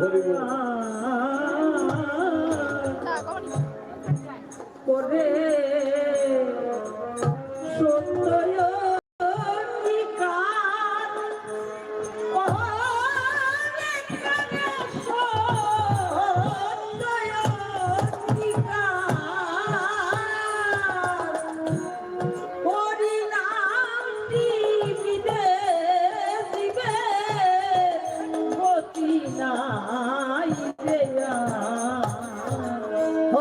হরি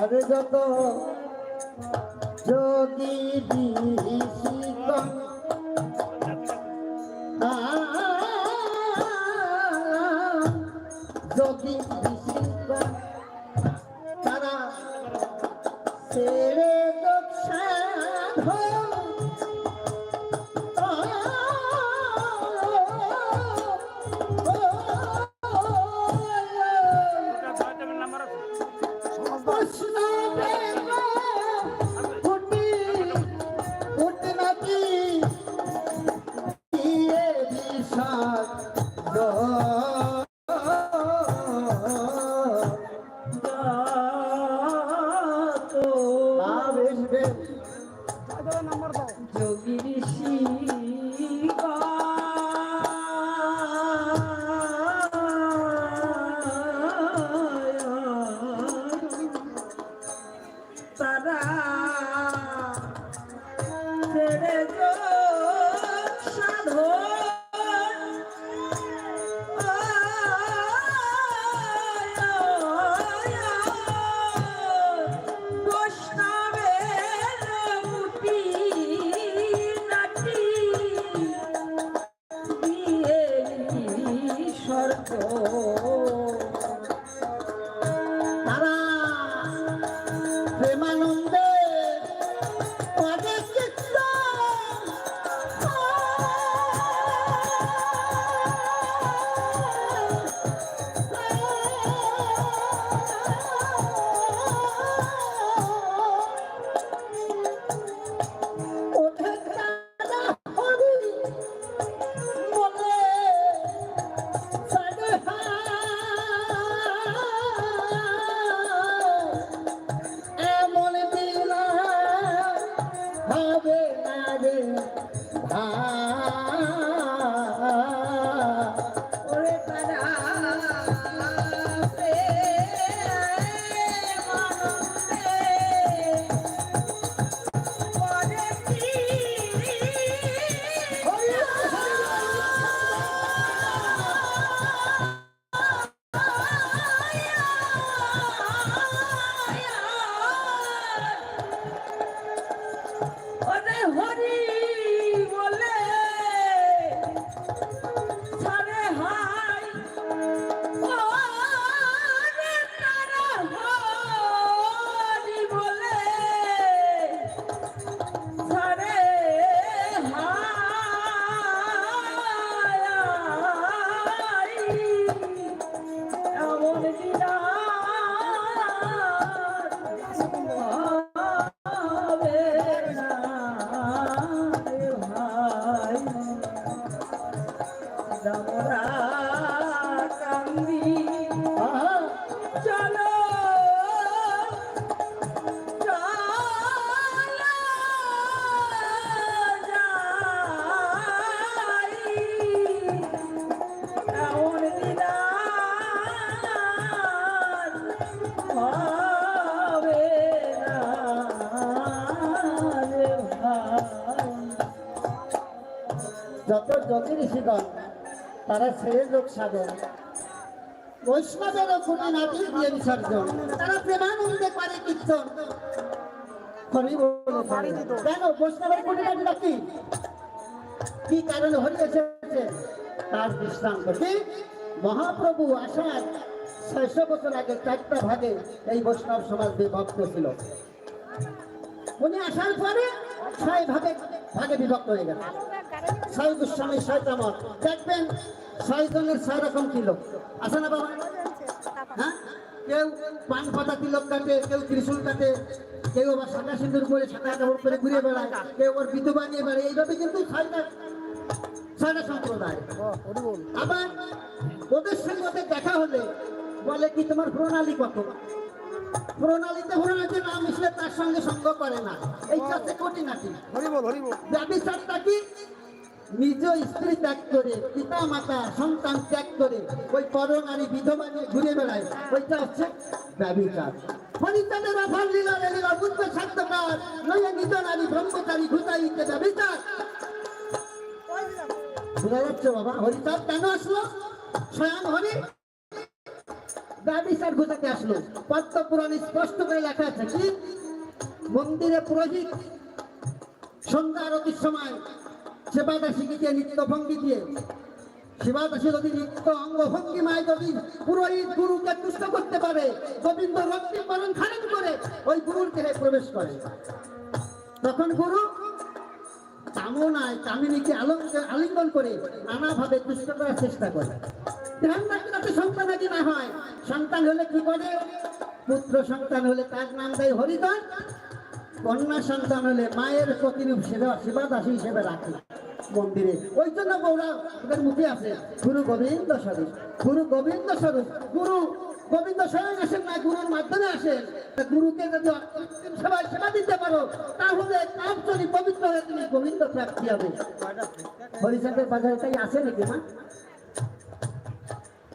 আর যত যদি বিভীষিকম যদি বিভীষিকম তারা ছেড়ে যত যতি ঋষিগণ তারা ছেড়ে যোগ সাধন। বৈষ্ণবের কোনো দিয়ে বিসর্জন। তারা প্রেমানন্দে পারে কীর্তন। নাকি কি? কারণে মহাপ্রভু আসার ছয়শো বছর আগে চারটা ভাগে এই বৈষ্ণব সমাজ বিভক্ত ছিল। উনি আসার পরে ছয় ভাগে ভাগে বিভক্ত হয়ে গেছে। ছয় গোস্বামী ছয় চামক দেখবেন ছয় জনের ছয় রকম কিলো আছে না বাবা? হ্যাঁ? কেউ পান পাতা তিলক কাটে কেউ ত্রিশূল কাটে কেউ আবার সাদা সিঁদুর করে সাদা কাপড় করে ঘুরে বেড়ায় কেউ আবার বিধবা বানিয়ে বেড়ায়। এইভাবে কিন্তু ছয়টা ছয়টা সম্প্রদায়। আবার ওদের সঙ্গে দেখা হলে বলে কি তোমার প্রণালী কত? প্রণালীতে প্রণালীতে না মিশলে তার সঙ্গে সঙ্গ করে না। এই কঠিনাটি। হরিবল হরিবল কি? নিজ স্ত্রী ত্যাগ করে পিতা মাতা সন্তান ত্যাগ করে ওই পরনারী বিধবা নিয়ে ঘুরে বেড়ায়। ওইটা হচ্ছে ব্যবিচার। হরিচাঁদের লীলা লীলা বুঝবে সাধ্যকার নয় নিজ নারী ব্রহ্মচারী ঘুতাইতে ব্যবিচার। বোঝা যাচ্ছে বাবা হরিচাঁদ কেন আসলো? স্বয়ং হরি ব্যবিচার ঘুতাতে আসলো। পদ্ম পুরাণে স্পষ্ট করে লেখা আছে, কি? মন্দিরে পুরোহিত সন্ধ্যা আরতির সময় সেবাদাসীকে দিয়ে নৃত্য ভঙ্গি দিয়ে, সেবাদাসী যদি নৃত্য অঙ্গভঙ্গিমায় যদি পুরোহিত গুরুকে তুষ্ট করতে পারে, গোবিন্দ রক্তিম বরণ খারিজ করে, ওই গুরুর দেহে প্রবেশ করে। তখন গুরু কামনায় কামিনীকে আলঙ্ক- আলিঙ্গন করে নানাভাবে তুষ্ট করার চেষ্টা করে। যাতে সন্তান আদি না হয়, সন্তান হলে কি করে? পুত্র সন্তান হলে তার নাম দেয় হরিদাস কন্যা সন্তান হলে মায়ের প্রতিরূপ সেবা সেবা হিসেবে রাখে মন্দিরে। ওই জন্য বৌরা, ওদের মুখে আছে, গুরু গোবিন্দ স্বরূপ, গুরু গোবিন্দ স্বরূপ, গুরু গোবিন্দ স্বয়ং আসেন না, গুরুর মাধ্যমে আসেন। গুরুকে যদি সেবায় সেবা দিতে পারো কাম চলি পবিত্র হয়ে তুমি গোবিন্দ হবে। হরিচাঁদের বাজারে তাই আছে নাকি, মা?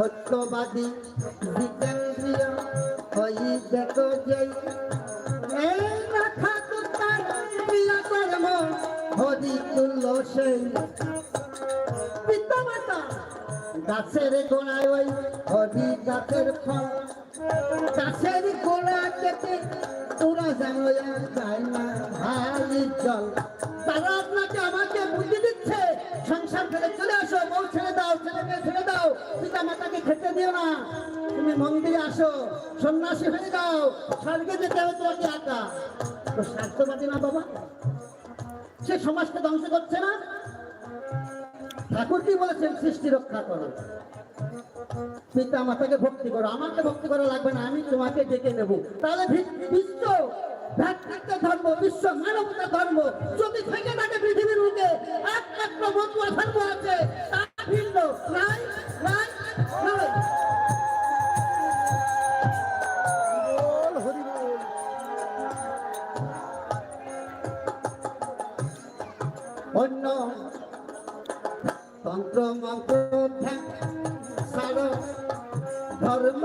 সত্যবাদী জিতেন্দ্রিয় হই দেখো যেই এই রাখা তো তার প্রিয় কর্ম, হরি তুল্য সেই পিতা মাতা গাছের গোড়ায় ওই হরি গাছের ফল। গাছের গোড়া কেটে তোরা জানো যায় না ভাই জল। তারা পিতা মাতাকে খেতে দিও না। তুমি মন্দিরে আসো। সন্ন্যাসী হয়ে যাও। স্বর্গে যেতে হবে তোমাকে একা। তো স্বার্থবাদী না বাবা? সে সমাজকে ধ্বংস করছে না? ঠাকুর কি বলেছেন, সৃষ্টি রক্ষা করো। পিতা মাতাকে ভক্তি করো। আমাকে ভক্তি করা লাগবে না, আমি তোমাকে ডেকে নেব। তাহলে বিশ্ব ধর্ম, বিশ্ব মানবতা ধর্ম, যদি থেকে থাকে পৃথিবীর বুকে, একমাত্র মতুয়া ধর্ম আছে। তা ভিন্ন, নাই। ধর্ম